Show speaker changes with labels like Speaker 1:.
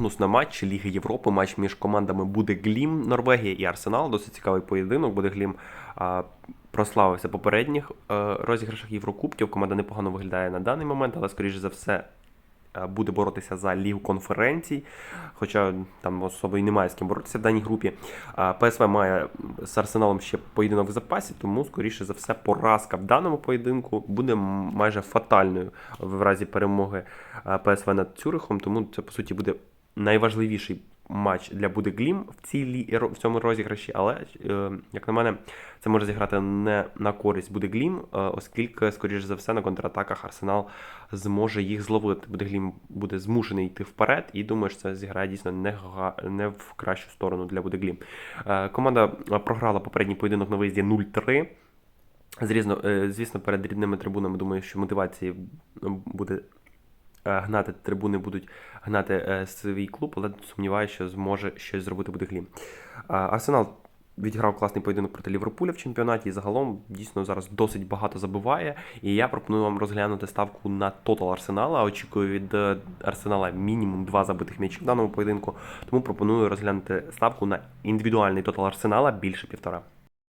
Speaker 1: Гнус на матч Ліги Європи. Матч між командами буде Глім, Норвегія і Арсенал. Досить цікавий поєдинок. Буде Глім а, прославився попередніх е, розіграшах Єврокубків. Команда непогано виглядає на даний момент, але скоріше за все. е, Буде боротися за лігу конференцій, хоча там особо і немає з ким боротися в даній групі. А, ПСВ має з Арсеналом ще поєдинок в запасі, тому, скоріше за все, поразка в даному поєдинку буде майже фатальною в разі перемоги а, ПСВ над Цюрихом. Тому це по суті буде найважливіший матч для Буде Глім в цій в цьому розіграші, але е, як на мене, це може зіграти не на користь Буде Глім, е, оскільки, скоріш за все, на контратаках Арсенал зможе їх зловити. Буде Глім буде змушений йти вперед, і думаю, що це зіграє дійсно не, не в кращу сторону для Буде Глім. Е, команда програла попередній поєдинок на виїзді 0-3. Звісно, е, звісно, перед рідними трибунами думаю, що мотивації буде гнати трибуни будуть гнати е, свій клуб, але сумніваюся, що зможе щось зробити буде Глім. Е, Арсенал відіграв класний поєдинок проти Ліверпуля в чемпіонаті і загалом дійсно зараз досить багато забиває. І я пропоную вам розглянути ставку на тотал Арсенала. Очікую від е, Арсенала мінімум два забитих м'ячів в даному поєдинку. Тому пропоную розглянути ставку на індивідуальний тотал Арсенала більше півтора.